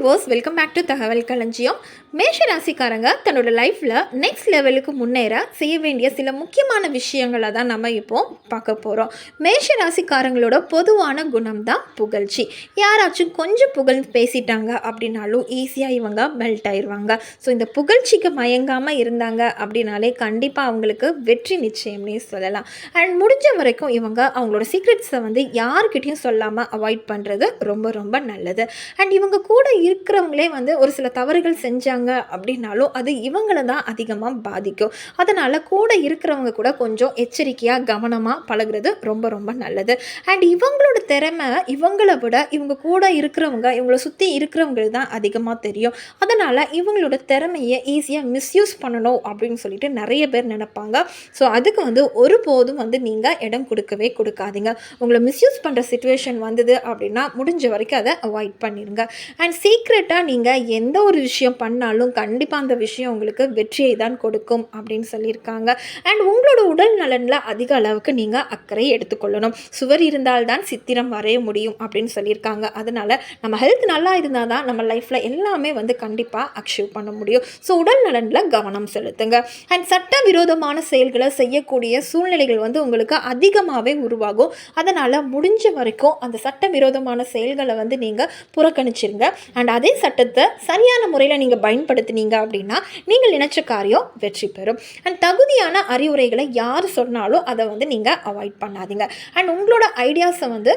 Viewers welcome back to தகவல் களஞ்சியம். மேஷ ராசிக்காரங்க தன்னோட லைஃப்பில் நெக்ஸ்ட் லெவலுக்கு முன்னேற செய்ய வேண்டிய சில முக்கியமான விஷயங்களை தான் நம்ம இப்போ பார்க்க போகிறோம் மேஷ ராசிக்காரங்களோட பொதுவான குணம் தான் புகழ்ச்சி. யாராச்சும் கொஞ்சம் புகழ் பேசிட்டாங்க அப்படின்னாலும் ஈஸியாக இவங்க மெல்ட் ஆயிடுவாங்க ஸோ இந்த புகழ்ச்சிக்கு மயங்காமல் இருந்தாங்க அப்படின்னாலே கண்டிப்பாக அவங்களுக்கு வெற்றி நிச்சயம்னே சொல்லலாம். அண்ட் முடிஞ்ச வரைக்கும் இவங்க அவங்களோட சீக்ரெட்ஸை வந்து யார்கிட்டையும் சொல்லாமல் அவாய்ட் பண்ணுறது ரொம்ப ரொம்ப நல்லது. அண்ட் இவங்க கூட இருக்கிறவங்களே வந்து ஒரு சில தவறுகள் செஞ்சாங்க அப்படின்னாலும் அது இவங்களை தான் அதிகமாக பாதிக்கும். அதனால் கூட இருக்கிறவங்க கூட கொஞ்சம் எச்சரிக்கையாக கவனமாக பழகுறது ரொம்ப ரொம்ப நல்லது. அண்ட் இவங்களோட திறமை இவங்களை விட இவங்க கூட இருக்கிறவங்க இவங்கள சுற்றி இருக்கிறவங்களுக்கு தான் அதிகமாக தெரியும். அதனால் இவங்களோட திறமையை ஈஸியாக மிஸ்யூஸ் பண்ணணும் அப்படின்னு சொல்லிட்டு நிறைய பேர் நினைப்பாங்க. ஸோ அதுக்கு வந்து ஒருபோதும் வந்து நீங்கள் இடம் கொடுக்கவே கொடுக்காதீங்க. உங்களை மிஸ்யூஸ் பண்ணுற சுச்சுவேஷன் வந்தது அப்படின்னா முடிஞ்ச வரைக்கும் அதை அவாய்ட் பண்ணிடுங்க அண்ட் சீக்ரெட்டாக நீங்கள் எந்த ஒரு விஷயம் பண்ணாலும் கண்டிப்பாக அந்த விஷயம் உங்களுக்கு வெற்றியை தான் கொடுக்கும் அப்படின்னு சொல்லியிருக்காங்க. அண்ட் உங்களோட உடல் நலனில் அதிக அளவுக்கு நீங்கள் அக்கறை எடுத்துக்கொள்ளணும். சுவர் இருந்தால்தான் சித்திரம் வரைய முடியும் அப்படின்னு சொல்லியிருக்காங்க. அதனால் நம்ம ஹெல்த் நல்லா இருந்தால் தான் நம்ம லைஃப்பில் எல்லாமே வந்து கண்டிப்பாக அச்சீவ் பண்ண முடியும். ஸோ உடல் நலனில் கவனம் செலுத்துங்க. அண்ட் சட்டவிரோதமான செயல்களை செய்யக்கூடிய சூழ்நிலைகள் வந்து உங்களுக்கு அதிகமாகவே உருவாகும். அதனால் முடிஞ்ச வரைக்கும் அந்த சட்டவிரோதமான செயல்களை வந்து நீங்கள் புறக்கணிச்சிருங்க. அண்ட் அதே சட்டத்தை சரியான முறையில் நீங்கள் பயன்படுத்தினீங்க அப்படின்னா நீங்கள் நினச்ச காரியம் வெற்றி பெறும். அண்ட் தகுதியான அறிவுரைகளை யார் சொன்னாலும் அதை வந்து நீங்கள் அவாய்ட் பண்ணாதீங்க. அண்ட் உங்களோட ஐடியாஸை வந்து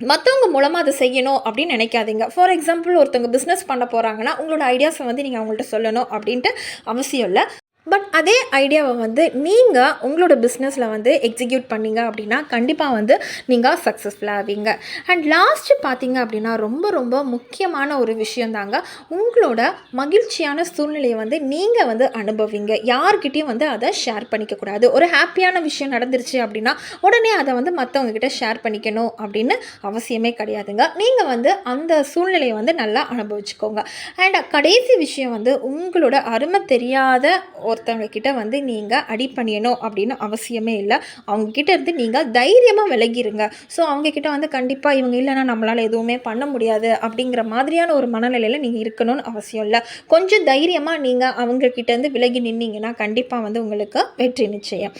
மற்றவங்க மூலமாக அதை செய்யணும் அப்படின்னு நினைக்காதீங்க. ஃபார் எக்ஸாம்பிள் ஒருத்தவங்க பிஸ்னஸ் பண்ண போகிறாங்கன்னா உங்களோட ஐடியாஸை வந்து நீங்கள் அவங்கள்ட்ட சொல்லணும் அப்படின்ட்டு அவசியம் இல்லை. பட் அதே ஐடியாவை வந்து நீங்கள் உங்களோட பிஸ்னஸில் வந்து எக்ஸிக்யூட் பண்ணீங்க அப்படின்னா கண்டிப்பாக வந்து நீங்கள் சக்ஸஸ்ஃபுல்லாக ஆவீங்க. அண்ட் லாஸ்ட்டு பார்த்தீங்க அப்படின்னா ரொம்ப ரொம்ப முக்கியமான ஒரு விஷயம் தாங்க உங்களோட மகிழ்ச்சியான சூழ்நிலையை வந்து நீங்கள் வந்து அனுபவிங்க. யார்கிட்டையும் வந்து அதை ஷேர் பண்ணிக்கக்கூடாது ஒரு ஹாப்பியான விஷயம் நடந்துருச்சு அப்படின்னா உடனே அதை வந்து மற்றவங்கக்கிட்ட ஷேர் பண்ணிக்கணும் அப்படின்னு அவசியமே கிடையாதுங்க. நீங்கள் வந்து அந்த சூழ்நிலையை வந்து நல்லா அனுபவிச்சுக்கோங்க. அண்ட் கடைசி விஷயம் வந்து உங்களோட அருமை தெரியாத ஒருத்தவங்க கிட்ட வந்து நீங்கள் அடி பண்ணியணும் அப்படின்னு அவசியமே இல்லை. அவங்கக்கிட்ட இருந்து நீங்கள் தைரியமாக விலகிருங்க. ஸோ அவங்கக்கிட்ட வந்து கண்டிப்பாக இவங்க இல்லைன்னா நம்மளால் எதுவுமே பண்ண முடியாது அப்படிங்கிற மாதிரியான ஒரு மனநிலையில் நீங்கள் இருக்கணும்னு அவசியம் இல்லை. கொஞ்சம் தைரியமாக நீங்கள் அவங்க இருந்து விலகி நின்னீங்கன்னா கண்டிப்பாக வந்து உங்களுக்கு வெற்றி நிச்சயம்.